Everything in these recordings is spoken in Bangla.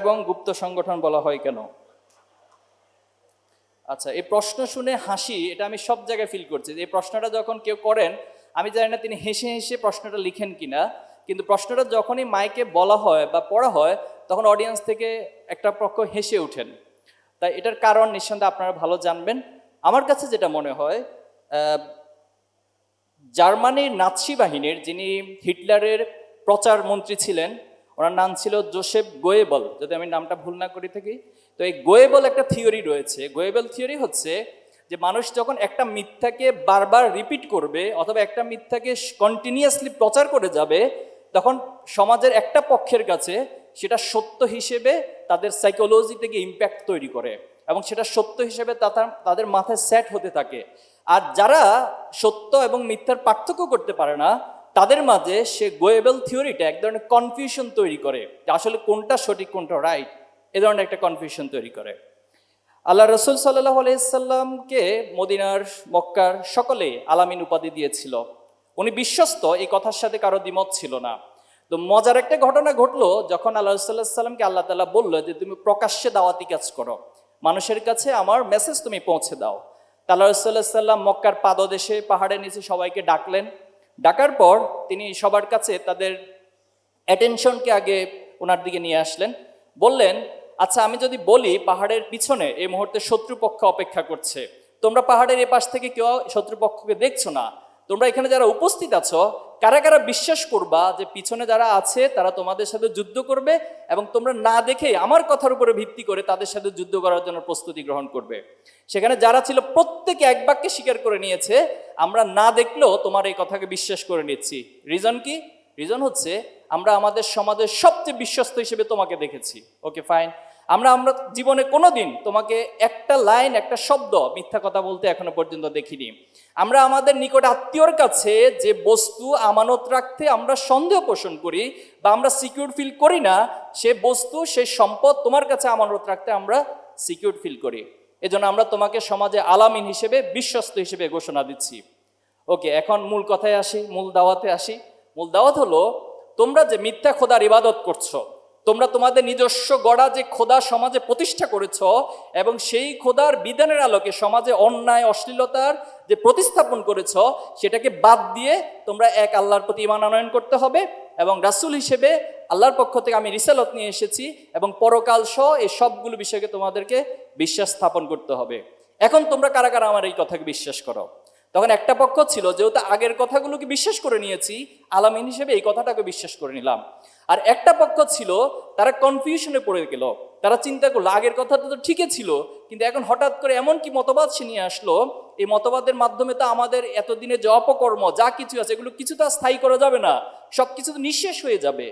এবং গুপ্ত সংগঠন বলা হয় কেন? আচ্ছা এই প্রশ্ন শুনে হাসি, এটা আমি সব জায়গায় ফিল করছি। এই প্রশ্নটা যখন কেউ করেন, আমি জানি না তিনি হেসে হেসে প্রশ্নটা লিখেন কিনা, কিন্তু প্রশ্নটা যখনই মাইকে বলা হয় বা পড়া হয়, তখন অডিয়েন্স থেকে একটা পক্ষ হেসে ওঠেন। তাই এটার কারণ নিঃসন্দেহে আপনারা ভালো জানবেন। আমার কাছে যেটা মনে হয় জার্মানির নাৎসি বাহিনীর যিনি হিটলারের প্রচার মন্ত্রী ছিলেন ওনার নাম ছিল জোসেফ গোয়েবল। যদি আমি নামটা ভুল না করি থাকি। তো এই গোয়েবল একটা থিওরি রয়েছে। গোয়েবল থিওরি হচ্ছে যে মানুষ যখন একটা মিথ্যাকে বারবার রিপিট করবে অথবা একটা মিথ্যাকে কন্টিনিউয়াসলি প্রচার করে যাবে, তখন সমাজের একটা পক্ষের কাছে সেটা সত্য হিসেবে তাদের সাইকোলজি থেকে ইম্প্যাক্ট তৈরি করে এবং সেটা সত্য হিসেবে তাদের মাথায় সেট হতে থাকে। আর যারা সত্য এবং মিথ্যার পার্থক্য করতে পারে না তাদের মাঝে সে গোয়েবেল থিওরিটা এক ধরনের কনফিউশন তৈরি করে আসলে কোনটা সঠিক, কোনটা রাইট এ ধরনের একটা কনফিউশন তৈরি করে। আল্লাহ রসুল সাল্লাহ আলাইসাল্লামকে মদিনার, মক্কার সকলে আলামিন উপাধি দিয়েছিল। উনি বিশ্বস্ত, এই কথার সাথে কারও দ্বিমত ছিল না। তো মজার একটা ঘটনা ঘটলো যখন আল্লাহ সাল্লাহ সাল্লামকে আল্লাহ তালা বলল যে তুমি প্রকাশ্যে দাওয়াতি কাজ করো। মানুষের কাছে আমার মেসেজ তুমি পৌঁছে দাও। আল্লাহ সাল্লাহ সাল্লাম মক্কার পাদদেশে, পাহাড়ের নিচে সবাইকে ডাকলেন। ডাকার পর তিনি সবার কাছে তাদের অ্যাটেনশনকে আগে ওনার দিকে নিয়ে আসলেন। বললেন আচ্ছা আমি যদি বলি পাহাড়ের পিছনে এই মুহূর্তে শত্রুপক্ষ অপেক্ষা করছে, তোমরা পাহাড়ের এ পাশ থেকে কেউ শত্রুপক্ষকে দেখছ না? তোমরা এখানে যারা উপস্থিত আছো কারা কারা বিশ্বাস করবা যে পিছনে যারা আছে, তারা তোমাদের সাথে যুদ্ধ করবে এবং তোমরা না দেখে আমার কথার উপরে ভিত্তি করে তাদের সাথে যুদ্ধ করার জন্য প্রস্তুতি গ্রহণ করবে। সেখানে যারা ছিল প্রত্যেকে এক বাক্যে স্বীকার করে নিয়েছে, আমরা না দেখলেও তোমার এই কথাকে বিশ্বাস করে নিচ্ছি। রিজন কি? রিজন হচ্ছে, আমরা আমাদের সমাজের সবচেয়ে বিশ্বস্ত হিসেবে তোমাকে দেখেছি। ওকে ফাইন আমরা আমরা জীবনে কোনো দিন তোমাকে একটা লাইন, একটা শব্দ মিথ্যা কথা বলতে এখনও পর্যন্ত দেখিনি। আমরা আমাদের নিকট আত্মীয়র কাছে যে বস্তু আমানত রাখতে আমরা সন্দেহ পোষণ করি বা আমরা সিকিউর ফিল করি না, সে বস্তু, সে সম্পদ তোমার কাছে আমানত রাখতে আমরা সিকিউর ফিল করি। এজন্য আমরা তোমাকে সমাজে আলামিন হিসেবে, বিশ্বস্ত হিসেবে ঘোষণা দিচ্ছি। ওকে এখন মূল কথায় আসি, মূল দাওয়াতে আসি। মূল দাওয়াত হলো, তোমরা যে মিথ্যা খোদার ইবাদত করছ, তোমরা তোমাদের নিজস্ব গড়া যে খোদা সমাজে প্রতিষ্ঠা করেছ, এবং সেই খোদার বিধানের আলোকে সমাজে অন্যায়, অশ্লীলতার যে প্রতিস্থাপন করেছ, সেটাকে বাদ দিয়ে তোমরা এক আল্লাহর প্রতি ইমান আনয়ন করতে হবে, এবং রাসূল হিসেবে আল্লাহর পক্ষ থেকে আমি রিসালত নিয়ে এসেছি, এবং পরকাল সহ এই সবগুলো বিষয়কে তোমাদেরকে বিশ্বাস স্থাপন করতে হবে। এখন তোমরা কারা কারা আমার এই কথাকে বিশ্বাস করো? তখন একটা পক্ষ ছিল, যেহেতু আগের কথাগুলোকে বিশ্বাস করে নিয়েছি, আলামিন হিসেবে এই কথাটাকে বিশ্বাস করে নিলাম। আর একটা পক্ষ ছিল, তারা কনফিউশনে পড়ে গেল। তারা চিন্তা করল, আগের কথাটা তো ঠিকই ছিল, কিন্তু এখন হঠাৎ করে এমন কি মতবাদ সে নিয়ে আসলো, এই মতবাদের মাধ্যমে তো আমাদের এতদিনে যে অপকর্ম, যা কিছু আছে, এগুলো কিছু তো স্থায়ী করা যাবে না সব কিছু তো নিঃশেষ হয়ে যাবে।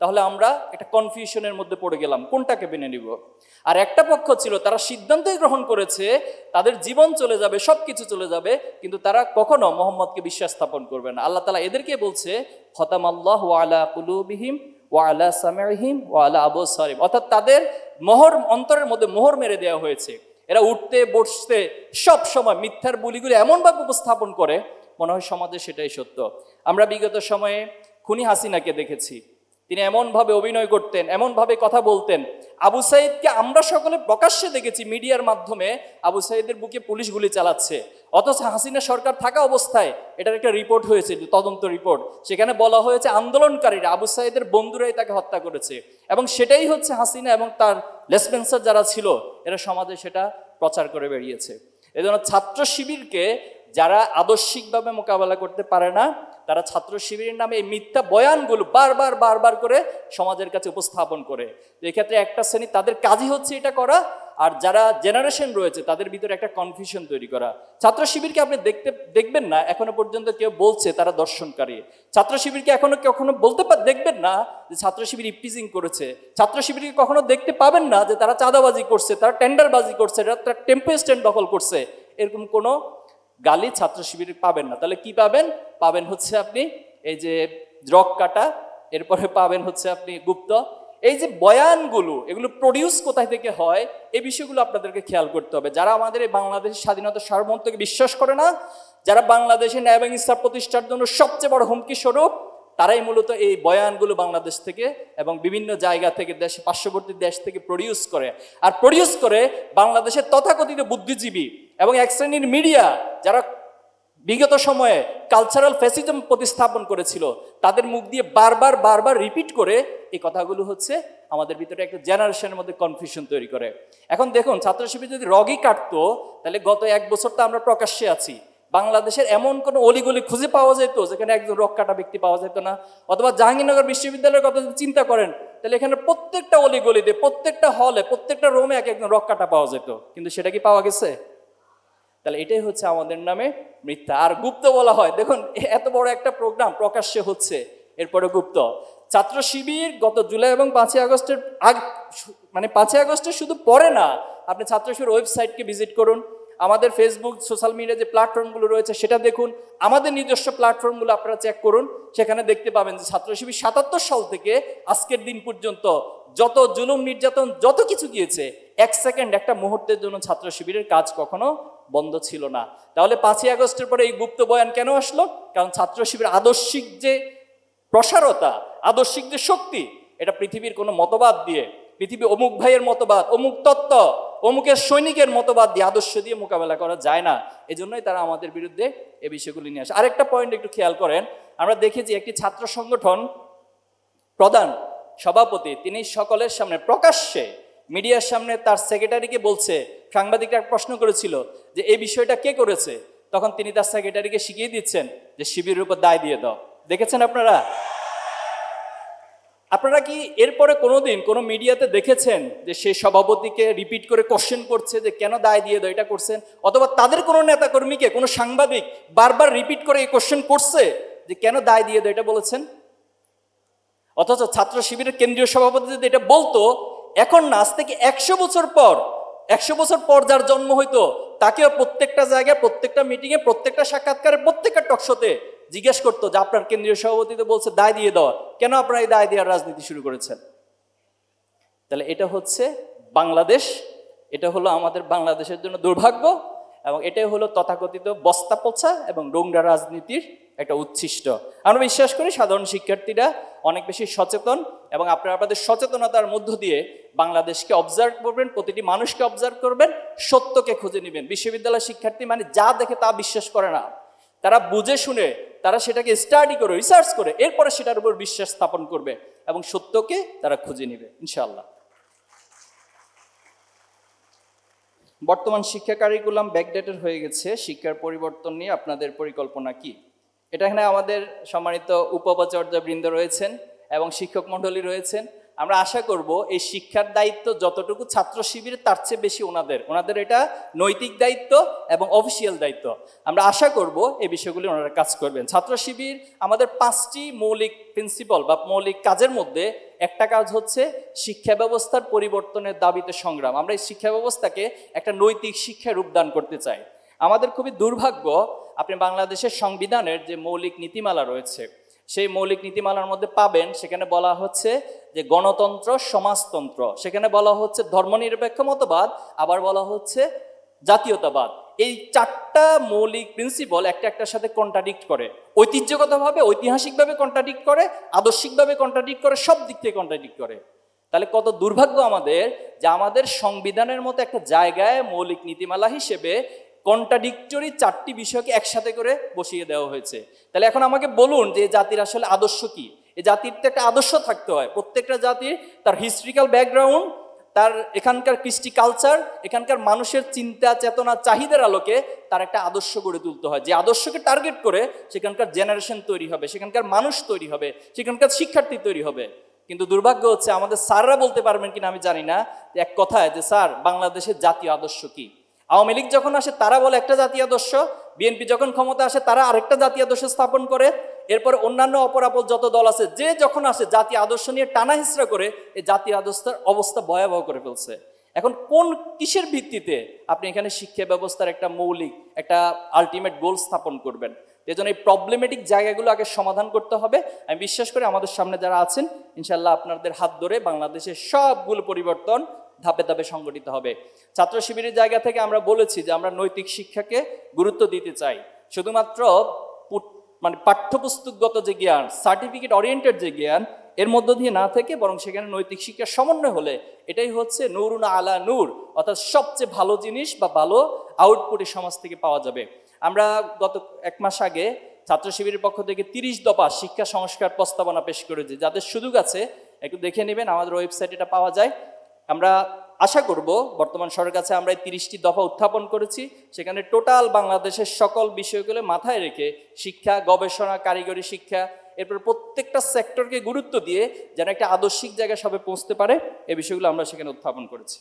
তাহলে আমরা একটা কনফিউশনের মধ্যে পড়ে গেলাম, কোনটাকে মেনে নিব? আর একটা পক্ষ ছিল, তারা সিদ্ধান্তই গ্রহণ করেছে, তাদের জীবন চলে যাবে সব কিছু চলে যাবে, কিন্তু তারা কখনো মোহাম্মদকে বিশ্বাস স্থাপন করবে না। আল্লাহ তালা এদেরকে বলছে খতাম আল্লাহ ওয়ালা কুলুবিহিম ওয়ালা সামেহিম ওয়ালা আবু সারিম অর্থাৎ তাদের মোহর, অন্তরের মধ্যে মোহর মেরে দেওয়া হয়েছে। এরা উঠতে, বসতে, সব সময় মিথ্যার বলিগুলো এমনভাবে উপস্থাপন করে, মনে হয় সমাজে সেটাই সত্য। আমরা বিগত সময়ে খুনি হাসিনাকে দেখেছি। তিনি এমনভাবে অভিনয় করতেন, এমনভাবে কথা বলতেন। আবু সাইদকে আমরা সকলে প্রকাশ্যে দেখেছি মিডিয়ার মাধ্যমে আবু সাইদের বুকে পুলিশ গুলি চালাচ্ছে। অথচ হাসিনা সরকার থাকা অবস্থায় এটার একটা রিপোর্ট হয়েছে তদন্ত রিপোর্ট। সেখানে বলা হয়েছে আন্দোলনকারীরা, আবু সাইদের বন্ধুরাই তাকে হত্যা করেছে। এবং সেটাই হচ্ছে হাসিনা এবং তার লেসপেন্সার যারা ছিল, এরা সমাজে সেটা প্রচার করে বেরিয়েছে। এজন্য ছাত্র শিবিরকে যারা আদর্শিকভাবে মোকাবেলা করতে পারে না, তারা ছাত্র শিবিরের নামে এই মিথ্যা বয়ানগুলো বারবার বারবার করে সমাজের কাছে উপস্থাপন করে। তো এক্ষেত্রে একটা শ্রেণি তাদের কাজই হচ্ছে এটা করা, আর যারা জেনারেশন রয়েছে তাদের ভিতরে একটা কনফিউশন তৈরি করা। ছাত্র শিবিরকে আপনি দেখতে, দেখবেন না, এখনও পর্যন্ত কেউ বলছে তারা দর্শনকারী। ছাত্র শিবিরকে এখনও কখনো বলতে দেখবেন না যে ছাত্র শিবির ইপিজিং করেছে। ছাত্র শিবিরকে কখনো দেখতে পাবেন না যে তারা চাঁদাবাজি করছে, তারা টেন্ডারবাজি করছে, তারা টেম্পো স্ট্যান্ড দখল করছে। এরকম কোনো গালি ছাত্র শিবিরে পাবেন না। তাহলে কি পাবেন? পাবেন হচ্ছে আপনি এই যে রক কাটা, এরপরে পাবেন হচ্ছে আপনি গুপ্ত। এই যে বয়ানগুলো, এগুলো প্রডিউস কোথায় থেকে হয়? এই বিষয়গুলো আপনাদেরকে খেয়াল করতে হবে। যারা আমাদের এই বাংলাদেশের স্বাধীনতা সার্বভৌমত্বকে বিশ্বাস করে না, যারা বাংলাদেশে ন্যায় এবং প্রতিষ্ঠার জন্য সবচেয়ে বড় হুমকি স্বরূপ তারাই মূলত এই বয়ানগুলো বাংলাদেশ থেকে এবং বিভিন্ন জায়গা থেকে দেশ, পার্শ্ববর্তী দেশ থেকে প্রডিউস করে। আর প্রডিউস করে বাংলাদেশের তথাকথিত বুদ্ধিজীবী এবং এক শ্রেণির মিডিয়া যারা বিগত সময়ে কালচারাল ফ্যাসিজম প্রতিস্থাপন করেছিল, তাদের মুখ দিয়ে বারবার বারবার রিপিট করে এই কথাগুলো হচ্ছে আমাদের ভিতরে একটা জেনারেশনের মধ্যে কনফিউশন তৈরি করে। এখন দেখুন ছাত্র শিবির যদি রগই কাটতো, তাহলে গত এক বছর তো আমরা প্রকাশ্যে আছি। বাংলাদেশের এমন কোনো অলিগলি খুঁজে পাওয়া যেত যেখানে একজন রক কাটা ব্যক্তি পাওয়া যেত না? অথবা জাহাঙ্গীরনগর বিশ্ববিদ্যালয়ের কথা যদি চিন্তা করেন, তাহলে এখানে প্রত্যেকটা অলিগলিতে, প্রত্যেকটা হলে প্রত্যেকটা রোমে এক একজন রক কাটা পাওয়া যেত। কিন্তু সেটা কি পাওয়া গেছে? তাহলে এটাই হচ্ছে আমাদের নামে মিথ্যা। আর গুপ্ত বলা হয়, দেখুন এত বড় একটা প্রোগ্রাম প্রকাশ্যে হচ্ছে। এরপরে গুপ্ত। ছাত্র শিবির গত জুলাই এবং পাঁচই আগস্টের আগ মানে পাঁচই আগস্টের শুধু পরে না, আপনি ছাত্র শিবির ওয়েবসাইটকে ভিজিট করুন। আমাদের ফেসবুক সোশ্যাল মিডিয়া যে প্ল্যাটফর্মগুলো রয়েছে, সেটা দেখুন। আমাদের নিজস্ব প্ল্যাটফর্মগুলো আপনারা চেক করুন। সেখানে দেখতে পাবেন যে ছাত্র শিবির সাতাত্তর সাল থেকে আজকের দিন পর্যন্ত যত জুলুম নির্যাতন, যত কিছু গিয়েছে, এক সেকেন্ড একটা মুহূর্তের জন্য ছাত্র শিবিরের কাজ কখনো বন্ধ ছিল না। তাহলে পাঁচই আগস্টের পরে এই গুপ্ত বয়ান কেন আসলো? কারণ ছাত্র শিবির আদর্শিক যে প্রসারতা, আদর্শিক যে শক্তি, এটা পৃথিবীর কোনো মতবাদ দিয়ে, পৃথিবী অমুক ভাইয়ের মতবাদ, অমুক তত্ত্ব অমুকের সৈনিকের মতবাদ দিয়ে, আদর্শ দিয়ে মোকাবেলা করা যায় না। এজন্যই তারা আমাদের বিরুদ্ধে এই বিষয়গুলি নিয়ে আসে। আরেকটা পয়েন্ট একটু খেয়াল করেন, আমরা দেখেছি একটি ছাত্র সংগঠন প্রধান সভাপতি, তিনি সকলের সামনে, প্রকাশ্যে মিডিয়ার সামনে তার সেক্রেটারিকে বলছে, সাংবাদিকরা প্রশ্ন করেছিল যে, এই বিষয়টা কে করেছে? তখন তিনি তার সেক্রেটারিকে শিখিয়ে দিচ্ছেন যে, শিবিরের উপর দায় দিয়ে দাও। দেখেছেন আপনারা? আপনারা কি এরপরে কোনোদিন কোনো মিডিয়াতে দেখেছেন যে সেই সভাপতিকে রিপিট করে কোশ্চেন করছে যে কেন দায় দিয়ে দাও, এটা করছেন? অথবা তাদের কোনো নেতাকর্মীকে, কোনো সাংবাদিক বারবার রিপিট করে এই কোশ্চেন করছে যে কেন দায় দিয়ে দাও, এটা বলেছেন? অথচ ছাত্র শিবিরের কেন্দ্রীয় সভাপতি যদি এটা বলতো, এখন না, আজ থেকে একশো বছর পর, একশো বছর পর যার জন্ম হইতো, তাকেও প্রত্যেকটা জায়গায়, প্রত্যেকটা মিটিংয়ে প্রত্যেকটা সাক্ষাৎকারে, প্রত্যেকটা টকশোতে জিজ্ঞেস করতো যে আপনার কেন্দ্রীয় সভাপতি তো বলছে দায় দিয়ে দেওয়া। কেন আপনারা এই দায় দেওয়ার রাজনীতি শুরু করেছেন? তাহলে এটা হচ্ছে বাংলাদেশ, এটা হলো আমাদের বাংলাদেশের জন্য দুর্ভাগ্য এবং এটাই হলো তথাকথিত বস্তা পচা এবং ডোংরা রাজনীতির একটা উচ্ছিষ্ট। আমরা বিশ্বাস করি সাধারণ শিক্ষার্থীরা অনেক বেশি সচেতন এবং আপনারা আপনাদের সচেতনতার মধ্য দিয়ে বাংলাদেশকে অবজার্ভ করবেন, প্রতিটি মানুষকে অবজার্ভ করবেন, সত্যকে খুঁজে নেবেন। বিশ্ববিদ্যালয় শিক্ষার্থী মানে যা দেখে তা বিশ্বাস করে না। তারা বুঝে শুনে, তারা সেটাকে স্টাডি করে রিসার্চ করে, এরপরে সেটার উপর বিশ্বাস স্থাপন করবে এবং সত্যকে তারা খুঁজে নেবে, ইনশাআল্লাহ। বর্তমান শিক্ষা কারিকুলাম ব্যাকডেটেড হয়ে গেছে। শিক্ষার পরিবর্তন নিয়ে আপনাদের পরিকল্পনা কি? এটা এখানে আমাদের সম্মানিত উপাচার্য বৃন্দ রয়েছেন এবং শিক্ষক মণ্ডলী রয়েছেন। আমরা আশা করব এই শিক্ষার দায়িত্ব যতটুকু ছাত্র শিবির, তার চেয়ে বেশি ওনাদের। ওনাদের এটা নৈতিক দায়িত্ব এবং অফিসিয়াল দায়িত্ব। আমরা আশা করব এই বিষয়গুলি ওনারা কাজ করবেন। ছাত্র শিবির আমাদের পাঁচটি মৌলিক প্রিন্সিপাল বা মৌলিক কাজের মধ্যে একটা কাজ হচ্ছে শিক্ষা ব্যবস্থার পরিবর্তনের দাবিতে সংগ্রাম। আমরা এই শিক্ষা ব্যবস্থাকে একটা নৈতিক শিক্ষায় রূপদান করতে চাই। আমাদের খুবই দুর্ভাগ্য, আপনি বাংলাদেশের সংবিধানের যে মৌলিক নীতিমালা রয়েছে সেই মৌলিক নীতিমালার মধ্যে পাবেন, সেখানে বলা হচ্ছে যে গণতন্ত্র সমাজতন্ত্র। সেখানে বলা হচ্ছে ধর্মনিরপেক্ষ মতবাদ, আবার বলা হচ্ছে জাতীয়তাবাদ। এই চারটা মৌলিক প্রিন্সিপাল একটা একটার সাথে কন্ট্রাডিক্ট করে। ঐতিহ্যগতভাবে, ঐতিহাসিকভাবে কন্ট্রাডিক্ট করে, আদর্শিকভাবে কন্ট্রাডিক্ট করে, সব দিক থেকে কন্ট্রাডিক্ট করে। তাহলে কত দুর্ভাগ্য আমাদের যে আমাদের সংবিধানের মতো একটা জায়গায় মৌলিক নীতিমালা হিসেবে কন্ট্রাডিক্টরি চারটি বিষয়কে একসাথে করে বসিয়ে দেওয়া হয়েছে। তাহলে এখন আমাকে বলুন যে জাতির আসলে আদর্শ কি? এই জাতির তো একটা আদর্শ থাকতে হয়। প্রত্যেকটা জাতির তার হিস্ট্রিক্যাল ব্যাকগ্রাউন্ড তার এখানকার কৃষ্টি কালচার এখানকার মানুষের চিন্তা, চেতনা, চাহিদার আলোকে তার একটা আদর্শ গড়ে তুলতে হয়। যে আদর্শকে টার্গেট করে সেখানকার জেনারেশন তৈরি হবে, সেখানকার মানুষ তৈরি হবে, সেখানকার শিক্ষার্থী তৈরি হবে। কিন্তু দুর্ভাগ্য হচ্ছে আমাদের স্যাররা বলতে পারবেন কিনা আমি জানি না। এক কথায় যে স্যার, বাংলাদেশের জাতীয় আদর্শ কি? আওয়ামী লীগ যখন আসে, তারা বলে একটা জাতীয় আদর্শ বিএনপি যখন ক্ষমতা আসে, তারা আরেকটা জাতীয় আদর্শ স্থাপন করে। এরপর অন্যান্য অপরাপর যত দল আছে, যে যখন আসে জাতীয় আদর্শ নিয়ে টানা হিসরা করে, এই জাতীয় আদর্শের অবস্থা ভয়াবহ করে ফেলছে। এখন কোন কিসের ভিত্তিতে আপনি এখানে শিক্ষা ব্যবস্থার একটা মৌলিক, একটা আলটিমেট গোল স্থাপন করবেন? এজন্য এই প্রবলেমেটিক জায়গাগুলো আগে সমাধান করতে হবে। আমি বিশ্বাস করি আমাদের সামনে যারা আছেন ইনশাল্লাহ আপনাদের হাত ধরে বাংলাদেশের সবগুলো পরিবর্তন ধাপে ধাপে সংগঠিত হবে। ছাত্র শিবিরের জায়গা থেকে আমরা বলেছি যে আমরা নৈতিক শিক্ষাকে গুরুত্ব দিতে চাই। শুধুমাত্র মানে পাঠ্যপুস্তকগত যে জ্ঞান সার্টিফিকেট ওরিয়েন্টেড যে জ্ঞান, এর মধ্য দিয়ে না থেকে বরং সেখানে নৈতিক শিক্ষার সমন্বয় হলে এটাই হচ্ছে নুরুন আলা নূর, অর্থাৎ সবচেয়ে ভালো জিনিস বা ভালো আউটপুট সমাজ থেকে পাওয়া যাবে। আমরা গত এক মাস আগে ছাত্র শিবিরের পক্ষ থেকে তিরিশ দফা শিক্ষা সংস্কার প্রস্তাবনা পেশ করেছি, যাদের সুযোগ আছে, একটু দেখে নেবেন, আমাদের ওয়েবসাইটে এটা পাওয়া যায়। আমরা আশা করব, বর্তমান সরকার কাছে আমরা এই তিরিশটি দফা উত্থাপন করেছি, সেখানে টোটাল বাংলাদেশের সকল বিষয়গুলো মাথায় রেখে শিক্ষা, গবেষণা, কারিগরি শিক্ষা, এরপর প্রত্যেকটা সেক্টরকে গুরুত্ব দিয়ে যেন একটা আদর্শিক জায়গায় সবে পৌঁছতে পারে এই বিষয়গুলো আমরা সেখানে উত্থাপন করেছি।